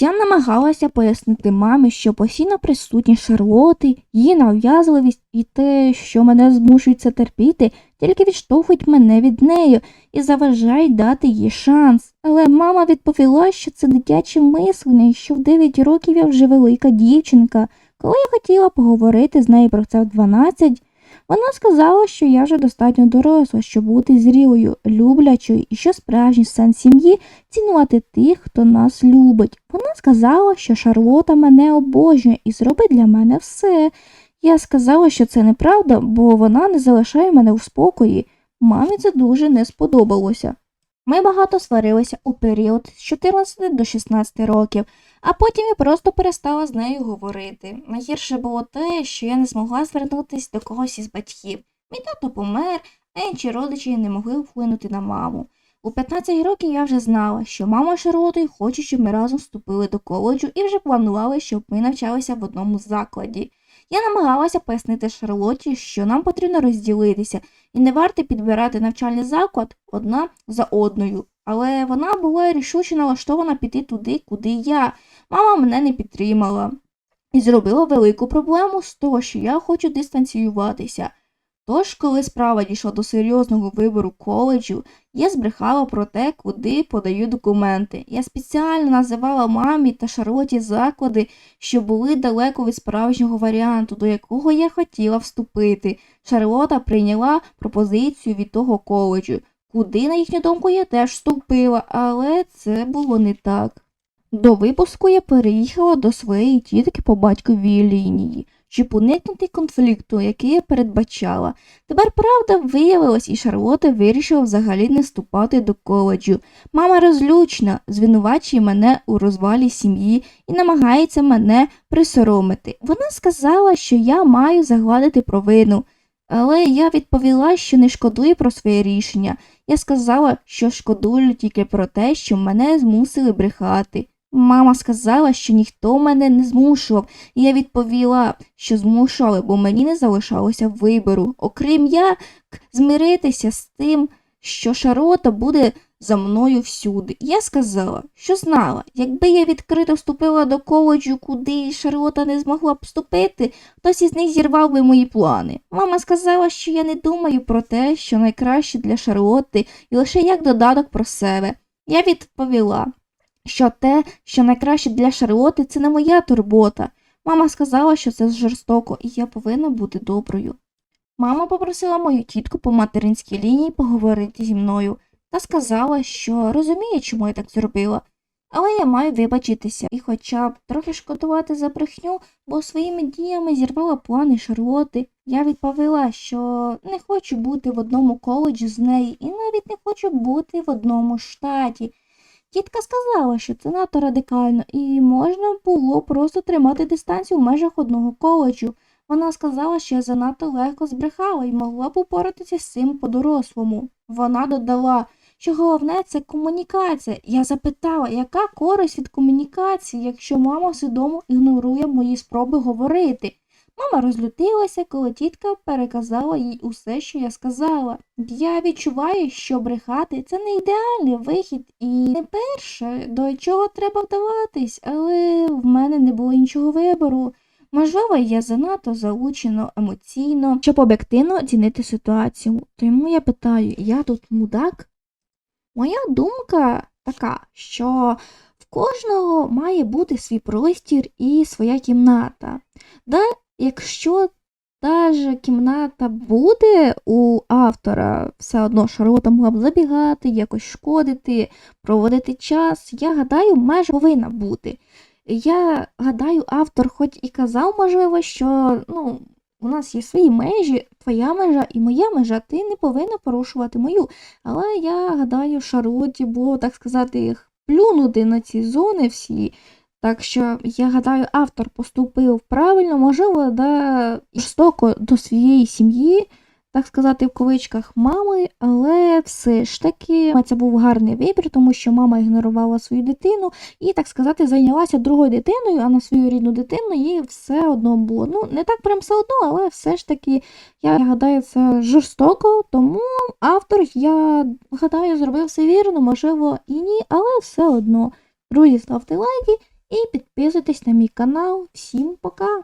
Я намагалася пояснити мамі, що постійно присутні шарлоти, її нав'язливість і те, що мене змушують це терпіти, тільки відштовхують мене від неї і заважають дати їй шанс. Але мама відповіла, що це дитяче мислення і що в 9 років я вже велика дівчинка. Коли я хотіла поговорити з нею про це в 12, вона сказала, що я вже достатньо доросла, щоб бути зрілою, люблячою і що справжній сенс сім'ї цінувати тих, хто нас любить. Вона сказала, що Шарлота мене обожнює і зробить для мене все. Я сказала, що це неправда, бо вона не залишає мене у спокої. Мамі це дуже не сподобалося. Ми багато сварилися у період з 14 до 16 років, а потім я просто перестала з нею говорити. Найгірше було те, що я не змогла звернутися до когось із батьків. Мій тато помер, а інші родичі не могли вплинути на маму. У 15 років я вже знала, що мама Шарлотою хоче, щоб ми разом вступили до коледжу і вже планували, щоб ми навчалися в одному закладі. Я намагалася пояснити Шарлоті, що нам потрібно розділитися, і не варто підбирати навчальний заклад одна за одною. Але вона була рішуче налаштована піти туди, куди я. Мама мене не підтримала і зробила велику проблему з того, що я хочу дистанціюватися. Тож, коли справа дійшла до серйозного вибору коледжу, я збрехала про те, куди подаю документи. Я спеціально називала мамі та Шарлоті заклади, що були далеко від справжнього варіанту, до якого я хотіла вступити. Шарлота прийняла пропозицію від того коледжу, куди, на їхню думку, я теж вступила, але це було не так. До випуску я переїхала до своєї тітки по батьковій лінії, щоб уникнути конфлікту, який я передбачала. Тепер правда виявилась, і Шарлота вирішила взагалі не вступати до коледжу. Мама розлючна, звинувачує мене у розвалі сім'ї і намагається мене присоромити. Вона сказала, що я маю загладити провину. Але я відповіла, що не шкодую про своє рішення. Я сказала, що шкодую тільки про те, що мене змусили брехати. Мама сказала, що ніхто мене не змушував, і я відповіла, що змушували, бо мені не залишалося вибору. Окрім як змиритися з тим, що Шарота буде за мною всюди. Я сказала, що знала, якби я відкрито вступила до коледжу, куди Шарлота не змогла б вступити, хтось із них зірвав би мої плани. Мама сказала, що я не думаю про те, що найкраще для Шарлотти, і лише як додаток про себе. Я відповіла, що те, що найкраще для Шарлоти, це не моя турбота. Мама сказала, що це жорстоко, і я повинна бути доброю. Мама попросила мою тітку по материнській лінії поговорити зі мною та сказала, що розуміє, чому я так зробила. Але я маю вибачитися і хоча б трохи шкодувати за брехню, бо своїми діями зірвала плани Шарлоти. Я відповіла, що не хочу бути в одному коледжі з нею і навіть не хочу бути в одному штаті. Тітка сказала, що це надто радикально, і можна було просто тримати дистанцію в межах одного коледжу. Вона сказала, що я занадто легко збрехала і могла б упоратися з цим по-дорослому. Вона додала, що головне це комунікація. Я запитала, яка користь від комунікації, якщо мама свідомо ігнорує мої спроби говорити. Мама розлютилася, коли тітка переказала їй усе, що я сказала. Я відчуваю, що брехати це не ідеальний вихід і не перше, до чого треба вдаватись, але в мене не було іншого вибору. Можливо, я занадто залучено емоційно, щоб об'єктивно оцінити ситуацію. Тому я питаю, я тут мудак? Моя думка така, що в кожного має бути свій простір і своя кімната. Да, якщо та ж кімната буде у автора, все одно Шарлота могла б забігати, якось шкодити, проводити час, я гадаю, майже повинна бути. Я гадаю, автор хоч і казав, можливо, що ну, у нас є свої межі, твоя межа і моя межа, ти не повинна порушувати мою. Але я гадаю, Шарлоті було, так сказати, плюнути на ці зони всі. Так що я гадаю, автор поступив правильно, можливо, да, жорстоко до своєї сім'ї, так сказати, в кавичках мами, але все ж таки це був гарний вибір, тому що мама ігнорувала свою дитину і, так сказати, зайнялася другою дитиною, а на свою рідну дитину їй все одно було. Ну, не так прям все одно, але все ж таки, я гадаю, це жорстоко, тому автор, я гадаю, зробив все вірно, можливо, і ні, але все одно. Друзі, ставте лайки і підписуйтесь на мій канал. Всім пока!